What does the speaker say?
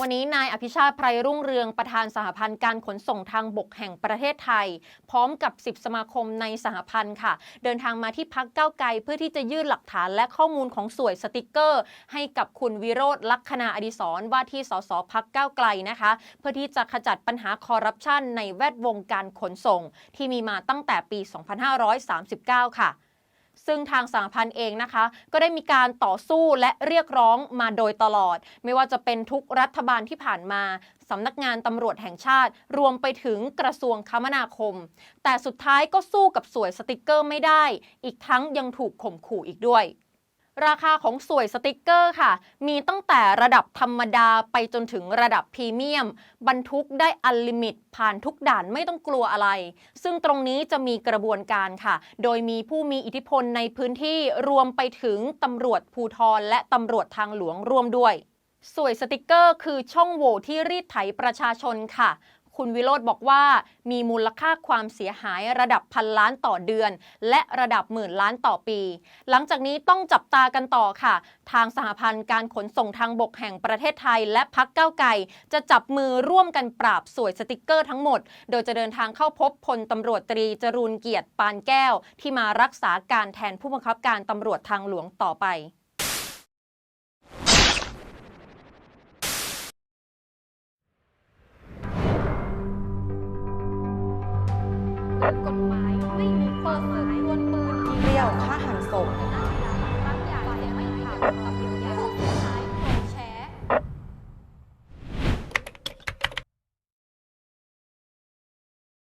วันนี้นายอภิชาติไพรรุ่งเรืองประธานสหพันธ์การขนส่งทางบกแห่งประเทศไทย พร้อมกับ 10 สมาคมในสหพันธ์ค่ะ เดินทางมาที่พักเก้าไกลเพื่อที่จะยื่นหลักฐานและข้อมูลของสวยสติกเกอร์ ให้กับคุณวิโรธลักษณาอดิศรว่าที่สสพักเก้าไกลนะคะ เพื่อที่จะขจัดปัญหาคอร์รัปชันในแวดวงการขนส่ง ที่มีมาตั้งแต่ปี 2539 ค่ะ ซึ่งทางสหพันธ์เองนะคะ ก็ได้มีการต่อสู้และเรียกร้องมาโดยตลอด ไม่ว่าจะเป็นทุกรัฐบาลที่ผ่านมาสำนักงานตำรวจแห่งชาติ รวมไปถึงกระทรวงคมนาคม แต่สุดท้ายก็สู้กับสวยสติกเกอร์ไม่ได้ อีกทั้งยังถูกข่มขู่อีกด้วย ราคาของสวยสติกเกอร์ค่ะ มีตั้งแต่ระดับธรรมดาไปจนถึงระดับพรีเมียม บรรทุกได้อันลิมิต ผ่านทุกด่านไม่ต้องกลัวอะไร ซึ่งตรงนี้จะมีกระบวนการค่ะ โดยมีผู้มีอิทธิพลในพื้นที่รวมไปถึงตำรวจภูทรและตำรวจทางหลวงร่วมด้วยสวยสติกเกอร์คือช่องโหว่ที่รีดไถประชาชนค่ะ คุณวิโรธบอกว่า มีมูลค่าความเสียหายระดับพันล้านต่อเดือน และระดับหมื่นล้านต่อปี หลังจากนี้ต้องจับตากันต่อค่ะ ทางสหพันธ์การขนส่งทางบกแห่งประเทศไทย และพักเก้าไกลจะจับมือร่วมกันปราบสวยสติกเกอร์ทั้งหมด โดยจะเดินทางเข้าพบพลตำรวจตรีจรูนเกียรติปานแก้ว ที่มารักษาการแทนผู้บังคับการตำรวจทางหลวงต่อไป กฎหมายไม่มีข้อเสนอดวนปืนเปรี้ยวฆ่าหันศพ